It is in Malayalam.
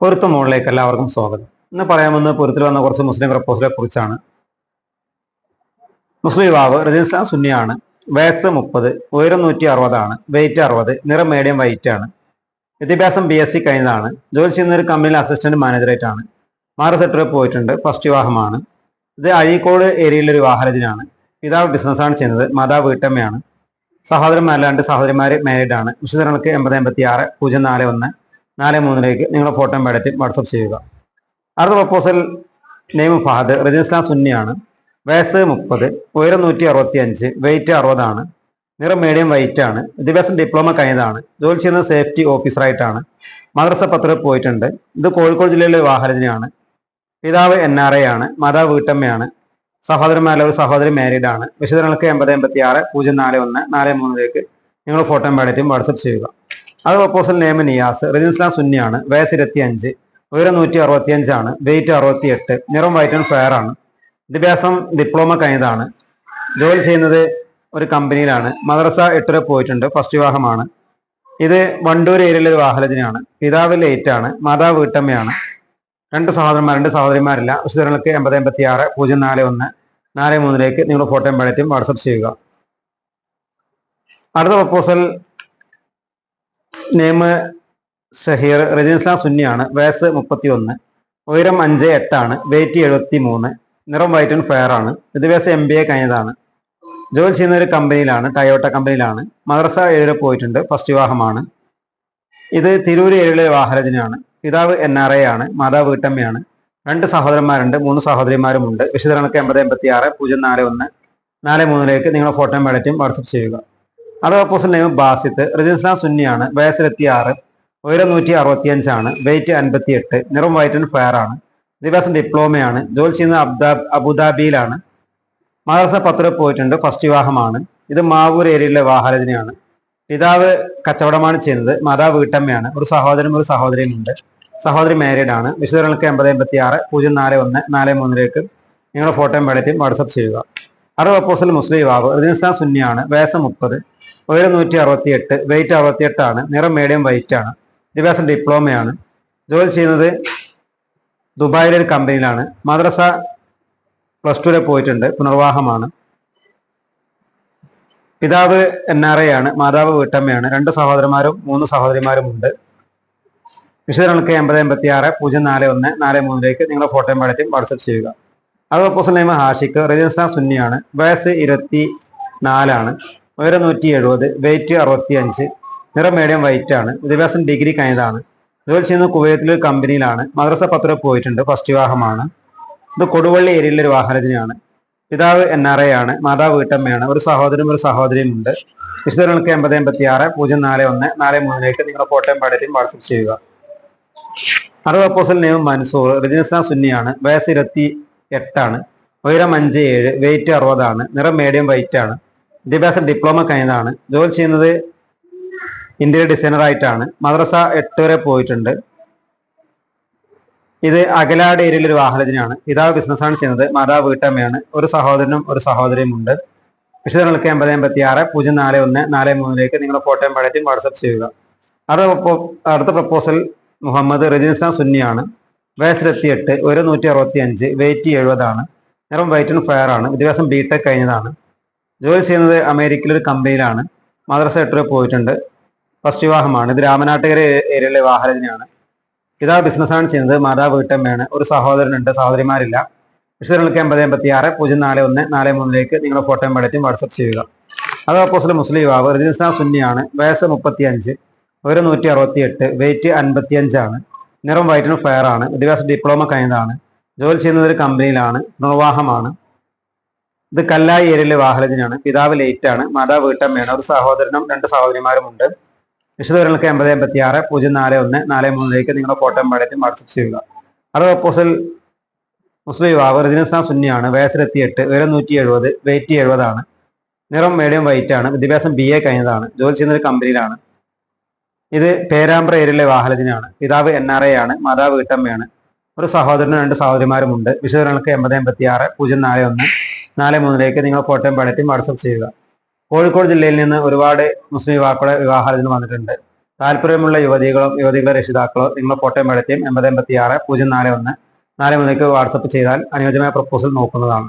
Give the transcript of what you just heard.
പൊരുത്ത മുകളിലേക്ക് എല്ലാവർക്കും സ്വാഗതം. ഇന്ന് പറയാമെന്ന് പൊരുത്തിൽ വന്ന കുറച്ച് മുസ്ലിം പ്രപ്പോസലെ കുറിച്ചാണ്. മുസ്ലിം യുവാവ് റജിസ്ലാം സുന്നിയാണ്. വയസ്സ് മുപ്പത് ഉയരം നൂറ്റി അറുപതാണ് വെയിറ്റ് അറുപത് നിറം മീഡിയം വൈറ്റ് ആണ്. വിദ്യാഭ്യാസം ബി എസ് സി കഴിഞ്ഞതാണ്. ജോലി ചെയ്യുന്ന ഒരു കമ്പനിയിൽ അസിസ്റ്റന്റ് മാനേജറായിട്ടാണ് മാറ് സെക്ടറിൽ പോയിട്ടുണ്ട്. ഫസ്റ്റ് വിവാഹമാണ്. ഇത് അഴീക്കോട് ഏരിയയിലെ ഒരു വിവാഹരജനാണ് പിതാവ് ബിസിനസ്സാണ് ചെയ്യുന്നത്. മാതാവ് വീട്ടമ്മയാണ്. സഹോദരന്മാരല്ലാണ്ട് സഹോദരിമാർ മാരീഡാണ് ആണ്. വിശദങ്ങൾക്ക് എൺപത് എൺപത്തി ആറ് പൂജ്യം നാല് ഒന്ന്. നാല് മൂന്നിലേക്ക് നിങ്ങളുടെ ഫോട്ടോ മേടറ്റ് വാട്സപ്പ് ചെയ്യുക. അടുത്ത പ്രപ്പോസൽ നെയ്മ് ഫഹദ് റജിസ്ലാം സുന്നിയാണ്. വയസ്സ് മുപ്പത് ഉയരം നൂറ്റി അറുപത്തി അഞ്ച് വെയിറ്റ് അറുപതാണ്. നിറം മീഡിയം വൈറ്റ് ആണ്. വിദ്യാഭ്യാസം ഡിപ്ലോമ കഴിഞ്ഞതാണ്. ജോലി ചെയ്യുന്നത് സേഫ്റ്റി ഓഫീസറായിട്ടാണ് മദ്രസ പത്ര പോയിട്ടുണ്ട്. ഇത് കോഴിക്കോട് ജില്ലയിലെ വാഹനജനയാണ് പിതാവ് എൻ ആർ എ ആണ്. മാതാവ് വീട്ടമ്മയാണ്. സഹോദരന്മാരിലെ ഒരു സഹോദരി മാരീഡ് ആണ്. വിശദങ്ങൾക്ക് എൺപത് എൺപത്തി ആറ് പൂജ്യം നാല് ഒന്ന് നാല് മൂന്നിലേക്ക് നിങ്ങൾ ഫോട്ടോ മേടറ്റും വാട്സപ്പ് ചെയ്യുക. അത് പ്രപ്പോസൽ നേമ നിയാസ് റജിസ്ലാം സുന്നിയാണ് വയസ്സ് ഇരുപത്തി അഞ്ച് ഉയരം നൂറ്റി അറുപത്തി അഞ്ചാണ് വെയിറ്റ് അറുപത്തി എട്ട് നിറം വൈറ്റ് ആൻഡ് ഫെയർ ആണ്. വിദ്യാഭ്യാസം ഡിപ്ലോമ കഴിഞ്ഞതാണ്. ജോലി ചെയ്യുന്നത് ഒരു കമ്പനിയിലാണ് മദ്രസ എട്ടുവരെ പോയിട്ടുണ്ട് ഫസ്റ്റ് വിവാഹമാണ്. ഇത് വണ്ടൂർ ഏരിയയിലെ ഒരു വാഹലജനാണ് പിതാവ് ലേറ്റ് ആണ് മാതാവ് വീട്ടമ്മയാണ്. രണ്ട് സഹോദരന്മാർ രണ്ട് സഹോദരിമാരില്ല. വിശദങ്ങൾക്ക് എൺപത് എൺപത്തി ആറ് പൂജ്യം നാല് ഒന്ന് നാല് മൂന്നിലേക്ക് നിങ്ങൾ ഫോട്ടോയും പഴറ്റും വാട്സപ്പ് ചെയ്യുക. അടുത്ത പ്രപ്പോസൽ നെയിം ഷഹീർ റജിസ്ലാം സുന്നിയാണ്. വയസ്സ് മുപ്പത്തി ഒന്ന് ഉയരം അഞ്ച് എട്ടാണ്. വെയിറ്റ് എഴുപത്തി മൂന്ന് നിറം വൈറ്റ് ആൻഡ് ഫെയർ ആണ്. വിദ്യാഭ്യാസം എം ബി എ കഴിഞ്ഞതാണ്. ജോലി ചെയ്യുന്ന ഒരു കമ്പനിയിലാണ് ടയോട്ട കമ്പനിയിലാണ്. മദ്രസ ഏഴിൽ പോയിട്ടുണ്ട്. ഫസ്റ്റ് വിവാഹമാണ്. ഇത് തിരൂർ ഏഴിലെ വിവാഹരചനയാണ് പിതാവ് എൻ ആർ എ ആണ്. മാതാവ് വീട്ടമ്മയാണ്. രണ്ട് സഹോദരന്മാരുണ്ട്. മൂന്ന് സഹോദരിമാരുമുണ്ട്. വിശദങ്ങൾക്ക് എൺപത് എൺപത്തി ആറ് പൂജ്യം നാല് ഒന്ന് നാല് മൂന്നിലേക്ക് നിങ്ങളുടെ ഫോട്ടോയും വേളറ്റും വാട്സപ്പ് ചെയ്യുക. അത് ഓപ്പോസിറ്റ് നെയ്മ് ബാസിത്ത്. റജിസ്ലാം സുന്നിയാണ്. വയസ്സിലെത്തി ആറ് ഉയരം നൂറ്റി അറുപത്തി അഞ്ചാണ് വെയിറ്റ് അൻപത്തി എട്ട് നിറം വൈറ്റ് ആൻഡ് ഫയർ ആണ്. വിദ്യാഭ്യാസം ഡിപ്ലോമയാണ് ജോലി ചെയ്യുന്ന അബ്ദാ അബുദാബിയിലാണ്. മദ്രസ പത്ര പോയിട്ടുണ്ട്. ഫസ്റ്റ് വിവാഹമാണ്. ഇത് മാവൂർ ഏരിയയിലെ വിവാഹരചനയാണ് പിതാവ് കച്ചവടമാണ് ചെയ്യുന്നത്. മാതാവ് വീട്ടമ്മയാണ്. ഒരു സഹോദരനും ഒരു സഹോദരിയും ഉണ്ട്. സഹോദരി മാരീഡ് ആണ്. വിശദങ്ങൾക്ക് എൺപത് എൺപത്തി ആറ് പൂജ്യം നാല് ഒന്ന് നാല് മൂന്നിലേക്ക്. നിങ്ങളുടെ ഫോട്ടോയും വെള്ളറ്റും വാട്സപ്പ് ചെയ്യുക. അത് അപ്പോസൽ മുസ്ലിം ആവ് റജിസ്ലാം സുന്നിയാണ്. വയസ്സ് മുപ്പത്. ഉയരം നൂറ്റി അറുപത്തി എട്ട് വെയിറ്റ് അറുപത്തി എട്ടാണ് നിറം മീഡിയം വൈറ്റ് ആണ്. വിദ്യാഭ്യാസം ഡിപ്ലോമയാണ് ജോലി ചെയ്യുന്നത് ദുബായിലെ ഒരു കമ്പനിയിലാണ് മദ്രസ പ്ലസ് ടുവിലെ പോയിട്ടുണ്ട്. പുനർവാഹമാണ് പിതാവ് എൻ ആർ എ ആണ്. മാതാവ് വീട്ടമ്മയാണ്. രണ്ട് സഹോദരന്മാരും മൂന്ന് സഹോദരിമാരും ഉണ്ട്. വിശദങ്ങൾക്ക് എൺപത് എൺപത്തി ആറ് പൂജ്യം നാല് ഒന്ന് നാല് മൂന്നിലേക്ക് നിങ്ങളുടെ ഫോട്ടോയും പാടറ്റും വാട്സപ്പ് ചെയ്യുക. അത് പ്രപ്പോസൽ നെയ്മ ഹാഷിക്ക് റജിസ്ട്രാ സുന്നിയാണ്. വയസ്സ് ഇരുപത്തി നാലാണ് ഉയരം നൂറ്റി എഴുപത് വെയിറ്റ് അറുപത്തി അഞ്ച് നിറം മീഡിയം വൈറ്റ് ആണ്. വിദ്യാഭ്യാസം ഡിഗ്രി കഴിഞ്ഞതാണ്. ജോലി ചെയ്യുന്ന കുവൈത്തിലെ ഒരു കമ്പനിയിലാണ്. മദ്രസ പത്ര പോയിട്ടുണ്ട്. ഫസ്റ്റ് വിവാഹമാണ്. ഇത് കൊടുവള്ളി ഏരിയയിലെ ഒരു വാഹനത്തിനാണ് പിതാവ് എൻ ആർ ഐ ആണ്. മാതാവ് വീട്ടമ്മയാണ്. ഒരു സഹോദരനും ഒരു സഹോദരിയും ഉണ്ട് വിശദങ്ങൾക്ക് എൺപത് എൺപത്തി ആറ് പൂജ്യം നാല് ഒന്ന് നാല് മൂന്നിലേക്ക് നിങ്ങളുടെ ഫോട്ടോയും പാടറ്റും വാട്സപ്പ് ചെയ്യുക. അറുപത് അപ്പോസൽ നെയ്മ് മൻസൂർ റജിസ്ലാം സുന്നിയാണ്. വയസ്സ് ഇരുപത്തി എട്ടാണ്. ഉയരം അഞ്ച് ഏഴ് വെയിറ്റ് അറുപതാണ്. നിറം മീഡിയം വൈറ്റ് ആണ്. വിദ്യാഭ്യാസം ഡിപ്ലോമ കഴിഞ്ഞതാണ്. ജോലി ചെയ്യുന്നത് ഇന്റീരിയർ ഡിസൈനർ ആയിട്ടാണ്. മദ്രസ എട്ട് വരെ പോയിട്ടുണ്ട്. ഇത് അകലാട് ഏരിയയിൽ ഒരു വാഹനത്തിനാണ് പിതാവ് ബിസിനസ്സാണ് ചെയ്യുന്നത്. മാതാവ് വീട്ടമ്മയാണ്. ഒരു സഹോദരനും ഒരു സഹോദരിയും ഉണ്ട്. വിശദങ്ങൾക്ക് എൺപത് എൺപത്തി ആറ് പൂജ്യം നാല് ഒന്ന് നാല് മൂന്നിലേക്ക് നിങ്ങളുടെ ഫോട്ടോയും പഴയറ്റും വാട്സപ്പ് ചെയ്യുക. അടുത്ത അടുത്ത പ്രപ്പോസൽ മുഹമ്മദ് റജിൻസ സുന്നിയാണ്. വയസ്സിലെത്തി എട്ട് ഒരു നൂറ്റി അറുപത്തി അഞ്ച് വെയിറ്റ് എഴുപതാണ്. നിറം വൈറ്റ് ആൻഡ് ഫയർ ആണ്. വിദ്യാഭ്യാസം ബി ടെക് കഴിഞ്ഞതാണ്. ജോലി ചെയ്യുന്നത് അമേരിക്കയിലെ ഒരു കമ്പനിയിലാണ്. മദ്രസ എട്ടുവരെ പോയിട്ടുണ്ട്. ഫസ്റ്റ് വിവാഹമാണ്. ഇത് രാമനാട്ടുകര ഏരിയയിലെ വാഹനത്തിനാണ് പിതാവ് ബിസിനസ്സാണ് ചെയ്യുന്നത്. മാതാവ് വീട്ടമ്മയാണ്. ഒരു സഹോദരനുണ്ട്. സഹോദരിമാരില്ല. വിശദങ്ങൾക്ക് എൺപത് എൺപത്തി ആറ് പൂജ്യം നാല് ഒന്ന് നാല് മൂന്നിലേക്ക് നിങ്ങളുടെ ഫോട്ടോയും പടറ്റും വാട്സപ്പ് ചെയ്യുക. അത് ഓപ്പോസിറ്റ് മുസ്ലിം യുവാവ് റജിസ്ലാം സുന്നിയാണ്. വയസ്സ് മുപ്പത്തി അഞ്ച് ഒരു നൂറ്റി അറുപത്തി എട്ട് വെയിറ്റ് അൻപത്തി അഞ്ചാണ് നിറം വൈറ്റിന് ഫെയർ ആണ്. വിദ്യാഭ്യാസ ഡിപ്ലോമ കഴിഞ്ഞതാണ്. ജോലി ചെയ്യുന്നത് ഒരു കമ്പനിയിലാണ് നിർവാഹമാണ്. ഇത് കല്ലായി ഏരിയയിലെ വാഹനത്തിനാണ്. പിതാവ് ലേറ്റ് ആണ്. മാതാവ് വീട്ടമ്മയാണ്. ഒരു സഹോദരനും രണ്ട് സഹോദരിമാരും ഉണ്ട് വിശദവിവരങ്ങൾക്ക് എൺപത് എൺപത്തി ആറ് പൂജ്യം നാല് ഒന്ന് നാല് മൂന്നിലേക്ക് നിങ്ങളുടെ ഫോട്ടോ പാടറ്റും വാട്സപ്പ് ചെയ്യുക. അത് ഓപ്പോസിൽ മുസ്ലിം യുവാവ് റജിനിസ്ലാം സുന്നിയാണ്. വയസ്സിലെത്തി എട്ട് ഉയരം നൂറ്റി എഴുപത് വെയിറ്റ് എഴുപതാണ്. നിറം മീഡിയം വൈറ്റ് ആണ്. വിദ്യാഭ്യാസം ബി എ കഴിഞ്ഞതാണ്. ജോലി ചെയ്യുന്ന ഒരു കമ്പനിയിലാണ് ഇത് പേരാമ്പ്ര ഏരിയയിലെ വാഹനത്തിനാണ് പിതാവ് എൻ ആർ എ ആണ് മാതാവ് വീട്ടമ്മയാണ് ഒരു സഹോദരനും രണ്ട് സഹോദരിമാരുമുണ്ട്. വിശദങ്ങൾക്ക് എൺപത് എൺപത്തി ആറ് പൂജ്യം നാല് ഒന്ന് നാല് മൂന്നിലേക്ക് നിങ്ങൾ കോട്ടയം പാടത്തിൽ വാട്സപ്പ് ചെയ്യുക. കോഴിക്കോട് ജില്ലയിൽ നിന്ന് ഒരുപാട് മുസ്ലിം യുവാക്കളെ വിവാഹാലോചന വന്നിട്ടുണ്ട്. താല്പര്യമുള്ള യുവതികളും യുവതികളുടെ രക്ഷിതാക്കളോ നിങ്ങൾ കോട്ടയം പാടത്തിയും എൺപത് എൺപത്തി ആറ് പൂജ്യം നാല് ഒന്ന് നാല് മൂന്നിലേക്ക് വാട്സപ്പ് ചെയ്താൽ അനുയോജ്യമായ പ്രപ്പോസൽ നോക്കുന്നതാണ്.